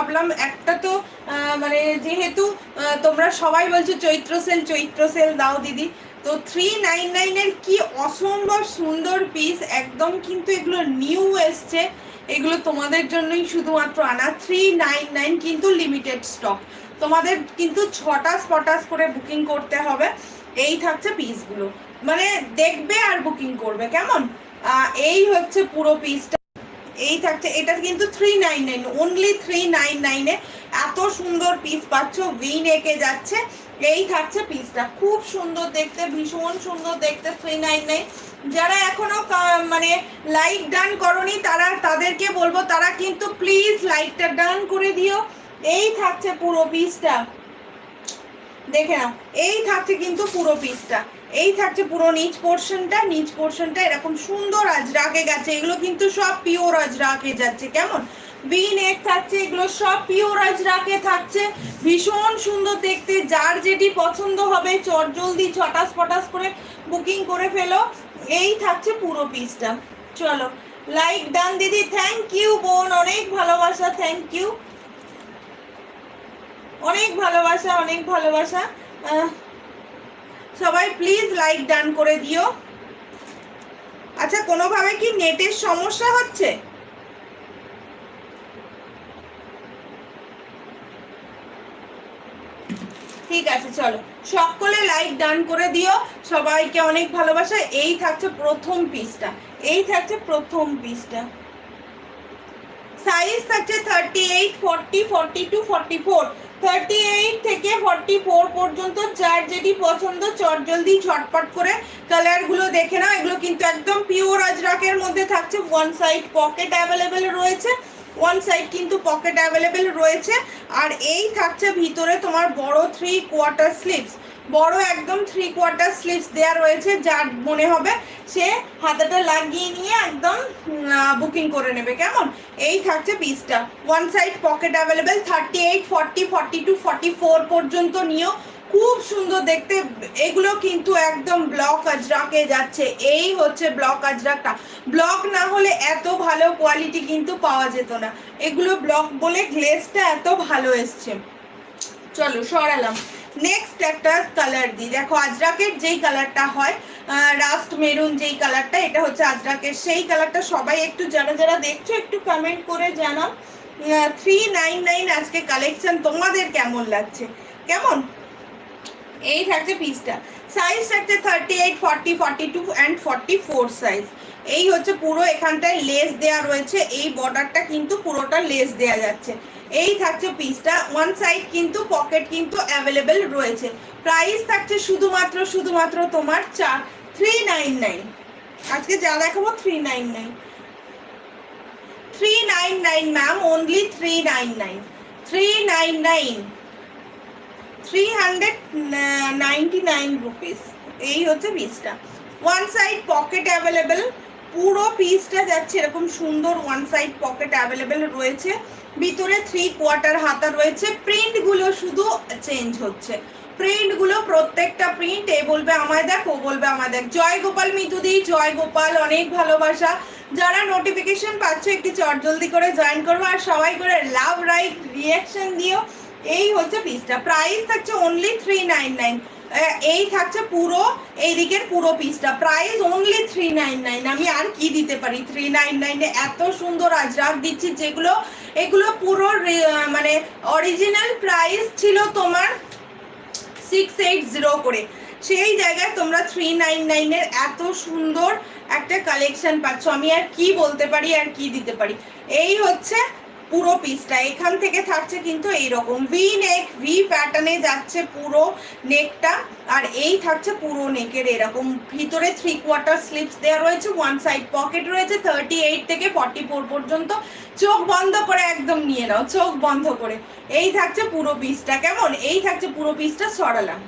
ভাবলাম একটা তো মানে যেহেতু তোমরা সবাই বলছো চৈত্র সেল চৈত্র সেল দাও দিদি। তো থ্রি নাইন নাইনের কি অসম্ভব সুন্দর পিস একদম কিন্তু এগুলো নিউ এসছে। এগুলো তোমাদের জন্যই শুধুমাত্র আনা। থ্রি নাইন নাইন কিন্তু লিমিটেড স্টক তোমাদের কিন্তু ছটা স্পটাস করে বুকিং করতে হবে। এই থাকছে পিসগুলো মানে দেখবে আর বুকিং করবে, কেমন? এই হচ্ছে পুরো পিসটা এই থাকছে, এটা কিন্তু three nine nine only three nine নাইনে এত সুন্দর পিস পাচ্ছ উইন এঁকে যাচ্ছে। এই থাকছে পিসটা খুব সুন্দর দেখতে, ভীষণ সুন্দর দেখতে থ্রি নাইন নাইন যারা এখনও মানে লাইক ডান করনি, তারা তাদেরকে বলব, তারা কিন্তু প্লিজ লাইকটা ডান করে দিও। এই থাকছে পুরো পিসটা দেখে নাও, এই থাকছে কিন্তু পুরো পিসটা এই থাকছে পুরো নিচ পোর্শনটা নিচ পোর্শনটা এরকম সুন্দর আজরাকে গেছে। এগুলো কিন্তু সব পিওর আজরাকে যাচ্ছে, কেমন? বি নেক থাকছে, এগুলো সব পিওর আজরাকে থাকছে। ভীষণ সুন্দর দেখতে, যার যেটি পছন্দ হবে চট জলদি ছটাস পটাস করে বুকিং করে ফেলো। এই থাকছে পুরো পিসটা চলো লাইক ডান দিদি। থ্যাংক ইউ বোন। অনেক ভালোবাসা। থ্যাংক ইউ অনেক ভালোবাসা অনেক ভালোবাসা। সবাই প্লিজ লাইক ডান করে দিও। আচ্ছা কোনোভাবে কি নেটের সমস্যা হচ্ছে? ঠিক আছে, চলো। সকলে লাইক ডান করে দিও। সবাইকে অনেক ভালোবাসা। এই থাকছে প্রথম পিসটা এই থাকছে প্রথম পিসটা সাইজ থাকছে thirty eight forty forty two forty four thirty eight থেকে ফর্টি ফোর পর্যন্ত যার যেটি পছন্দ, চট জলদি ঝটপট করে কালারগুলো দেখে নাও। এগুলো কিন্তু একদম পিওর আজরাকের মধ্যে থাকছে। ওয়ান সাইড পকেট অ্যাভেলেবেল রয়েছে। ওয়ান সাইড কিন্তু পকেট অ্যাভেলেবেল রয়েছে। আর এই থাকছে ভিতরে তোমার বড় থ্রি কোয়ার্টার স্লিভস বড় একদম থ্রি কোয়ার্টার স্লিভস দেওয়া রয়েছে, যার মনে হবে সে হাতাটা লাগিয়ে নিয়ে একদম বুকিং করে নেবে। কেমন? এই থাকছে পিসটা one side pocket available thirty eight forty forty two forty four পর্যন্ত নিও। খুব সুন্দর দেখতে। এগুলো কিন্তু একদম ব্লক আজরাকে যাচ্ছে। এই হচ্ছে ব্লক আজরাকটা। ব্লক না হলে এত ভালো কোয়ালিটি কিন্তু পাওয়া যেত না। এগুলো ব্লক বলে গ্লেসটা এত ভালো এসছে। চলো, সরালাম। নেক্সট একটা কালার দিই। দেখো, আজরাকের যেই কালারটা হয় রাস্ট মেরুন যেই কালারটা এটা হচ্ছে আজরাকের। সেই কালারটা সবাই একটু যারা যারা দেখছ, একটু কমেন্ট করে জানাও। থ্রি নাইন নাইন আজকে কালেকশন তোমাদের কেমন লাগছে? কেমন? এই থাকছে পিসটা সাইজ থাকছে thirty eight forty forty two and forty four size এই হচ্ছে পুরো এখানটায় লেস দেয়া রয়েছে। এই বর্ডারটা কিন্তু পুরোটা লেস দেয়া যাচ্ছে। এই থাকছে পিসটা ওয়ান সাইড কিন্তু পকেট কিন্তু অ্যাভেলেবেল রয়েছে। প্রাইস থাকছে শুধুমাত্র শুধুমাত্র তোমার চার থ্রি নাইন নাইন আজকে যা দেখাবো three nine nine three nine nine ma'am only three nine nine three nine nine three hundred ninety nine rupees এই হচ্ছে পিসটা ওয়ান সাইড পকেট অ্যাভেলেবেল পুরো পিসটা যাচ্ছে এরকম সুন্দর ওয়ান সাইড পকেট অ্যাভেলেবেল রয়েছে। ভিতরে থ্রি কোয়ার্টার হাতা রয়েছে। প্রিন্টগুলো শুধু চেঞ্জ হচ্ছে। প্রিন্টগুলো প্রত্যেকটা প্রিন্ট এ বলবে আমায় দেখ, ও বলবে আমায় দেখ। জয় গোপাল মিতুদি জয় গোপাল, অনেক ভালোবাসা। যারা নোটিফিকেশন পাচ্ছ, একটি চট জলদি করে জয়েন করব আর সবাই করে লাভ রাইট রিয়াকশন দিও এই হচ্ছে পিসটা প্রাইস থাকছে অনলি থ্রি নাইন নাইন এই থাকছে পুরো, এই দিকের পুরো পিসটা price only three nine nine আমি আর কি দিতে পারি? থ্রি নাইন নাইনে এত সুন্দর আজরাক দিচ্ছি, যেগুলো, এগুলো পুরো মানে অরিজিনাল প্রাইস ছিল তোমার সিক্স এইট জিরো করে। সেই জায়গায় তোমরা থ্রি নাইন নাইনের এত সুন্দর একটা কালেকশন পাচ্ছ। আমি আর কি বলতে পারি আর কি দিতে পারি? এই হচ্ছে পুরো পিসটা এখান থেকে থাকছে কিন্তু এইরকম। ভি নেক ভি প্যাটার্নে যাচ্ছে পুরো নেকটা আর এই থাকছে পুরো নেকের এরকম। ভিতরে থ্রি কোয়ার্টার স্লিপস দেওয়া রয়েছে ওয়ান সাইড পকেট রয়েছে থার্টি এইট থেকে ফর্টি ফোর পর্যন্ত। চোখ বন্ধ করে একদম নিয়ে নাও, চোখ বন্ধ করে। এই থাকছে পুরো পিসটা কেমন? এই থাকছে পুরো পিসটা সরালাম